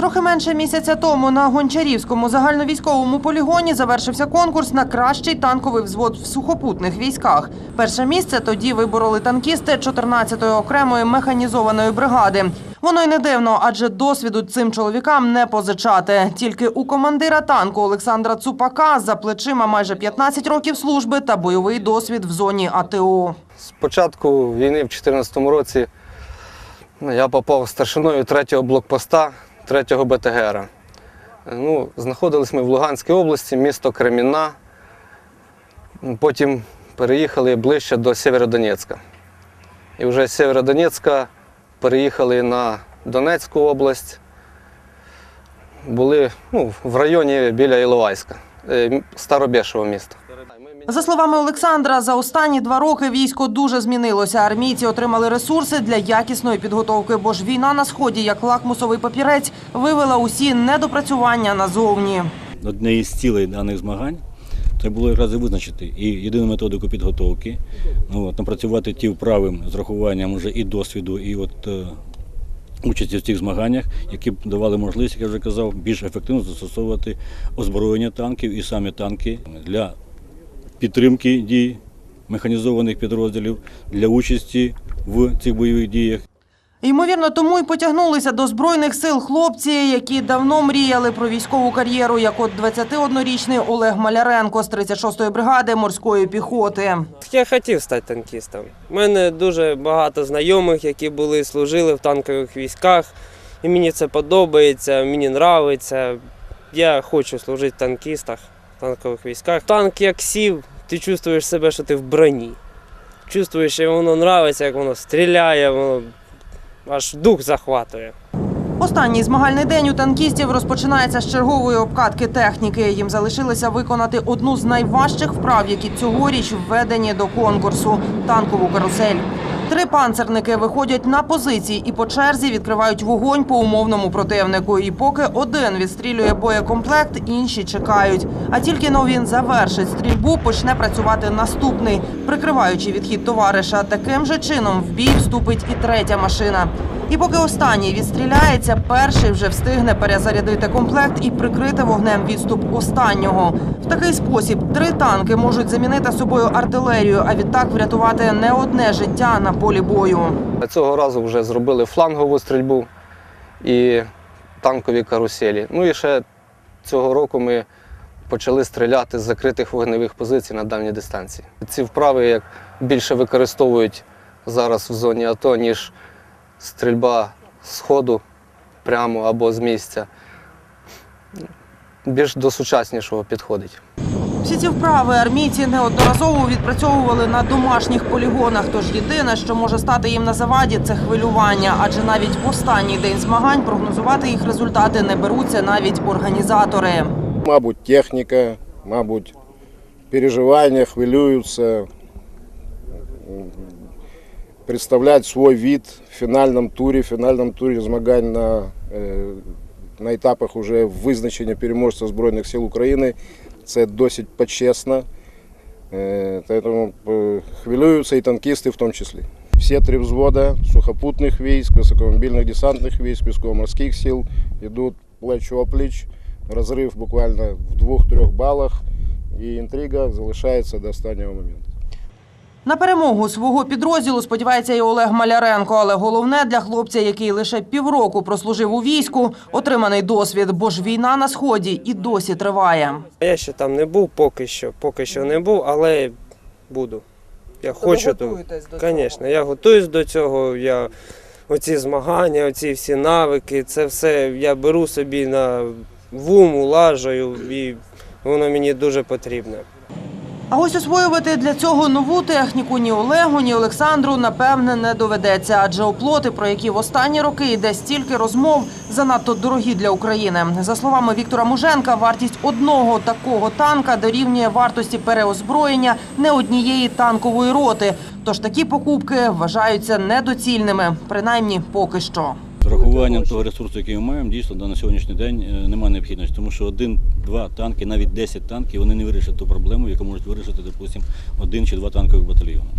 Трохи менше місяця тому на Гончарівському загальновійськовому полігоні завершився конкурс на кращий танковий взвод в сухопутних військах. Перше місце тоді вибороли танкісти 14-ї окремої механізованої бригади. Воно й не дивно, адже досвіду цим чоловікам не позичати. Тільки у командира танку Олександра Цупака за плечима майже 15 років служби та бойовий досвід в зоні АТО. З початку війни в 2014 році я попав старшиною 3-го блокпоста 3-го БТГР. Ну, знаходились ми в Луганській області, місто Кремінна. Потім переїхали ближче до Сєвєродонецька. І вже з Сєвєродонецька переїхали на Донецьку область. Були ну, в районі біля Іловайська, е, Старобєшево місто. За словами Олександра, за останні два роки військо дуже змінилося. Армійці отримали ресурси для якісної підготовки, бо ж війна на сході, як лакмусовий папірець, вивела усі недопрацювання назовні. однією з цілей даних змагань це було якраз і визначити і єдину методику підготовки, ну, от, напрацювати ті вправи з рахуванням вже і досвіду, і от, е, участі в цих змаганнях, які б давали можливість, як я вже казав, більш ефективно застосовувати озброєння танків і самі танки для підтримки дій механізованих підрозділів, для участі в цих бойових діях. Ймовірно, тому й потягнулися до збройних сил хлопці, які давно мріяли про військову кар'єру, як от 21-річний Олег Маляренко з 36-ї бригади морської піхоти. Я хотів стати танкістом. У мене дуже багато знайомих, які були служили в танкових військах. І мені це подобається, мені подобається. Я хочу служити в танкістах, в танкових військах. Танк як сів, ти чувствуєш себе, що ти в броні. Чувствуєш, що воно подобається, як воно стріляє, воно аж дух захватує. Останній змагальний день у танкістів розпочинається з чергової обкатки техніки. Їм залишилося виконати одну з найважчих вправ, які цьогоріч введені до конкурсу танкову карусель. Три панцерники виходять на позиції і по черзі відкривають вогонь по умовному противнику. І поки один відстрілює боєкомплект, інші чекають. А тільки но він завершить стрільбу, почне працювати наступний, прикриваючи відхід товариша. Таким же чином в бій вступить і третя машина. І поки останній відстріляється, перший вже встигне перезарядити комплект і прикрити вогнем відступ останнього. В такий спосіб три танки можуть замінити собою артилерію, а відтак врятувати не одне життя на полі бою. Цього разу вже зробили флангову стрільбу і танкові каруселі. Ну і ще цього року ми почали стріляти з закритих вогневих позицій на дальній дистанції. Ці вправи як більше використовують зараз в зоні АТО, ніж стрільба з ходу прямо або з місця. Більш до сучаснішого підходить. Всі ці вправи армійці неодноразово відпрацьовували на домашніх полігонах. Тож єдине, що може стати їм на заваді, це хвилювання. Адже навіть в останній день змагань прогнозувати їх результати не беруться навіть організатори. Мабуть, техніка, мабуть, переживання, хвилюються, м, представляють свій від в фінальному турі, в фінальному турі змагань на, е, на етапах уже визначення переможця Збройних сил України. Це досить почесно. Е, Тому е, хвилюються і танкісти в тому числі. Всі три взвода сухопутних військ, високомобільних десантних військ, військово-морських сил йдуть плеч-опліч. Розрив буквально в двох-трьох балах, і інтрига залишається до останнього моменту. На перемогу свого підрозділу сподівається і Олег Маляренко. Але головне для хлопця, який лише півроку прослужив у війську, отриманий досвід, бо ж війна на сході і досі триває. Я ще там не був поки що, поки що не був, але буду. Я хочу то. Звісно, я готуюсь до цього. Я оці змагання, оці всі навики, це все я беру собі на в ум, улажую, і воно мені дуже потрібне. А ось освоювати для цього нову техніку ні Олегу, ні Олександру напевне не доведеться, адже оплоти, про які в останні роки йде стільки розмов, занадто дорогі для України. За словами Віктора Муженка, вартість одного такого танка дорівнює вартості переозброєння не однієї танкової роти. Тож такі покупки вважаються недоцільними, принаймні поки що. З рахуванням того ресурсу, який ми маємо, дійсно на сьогоднішній день е, немає необхідності, тому що один-два танки, навіть 10 танків, вони не вирішать ту проблему, яку можуть вирішити, допустимо, один чи два танкових батальйони.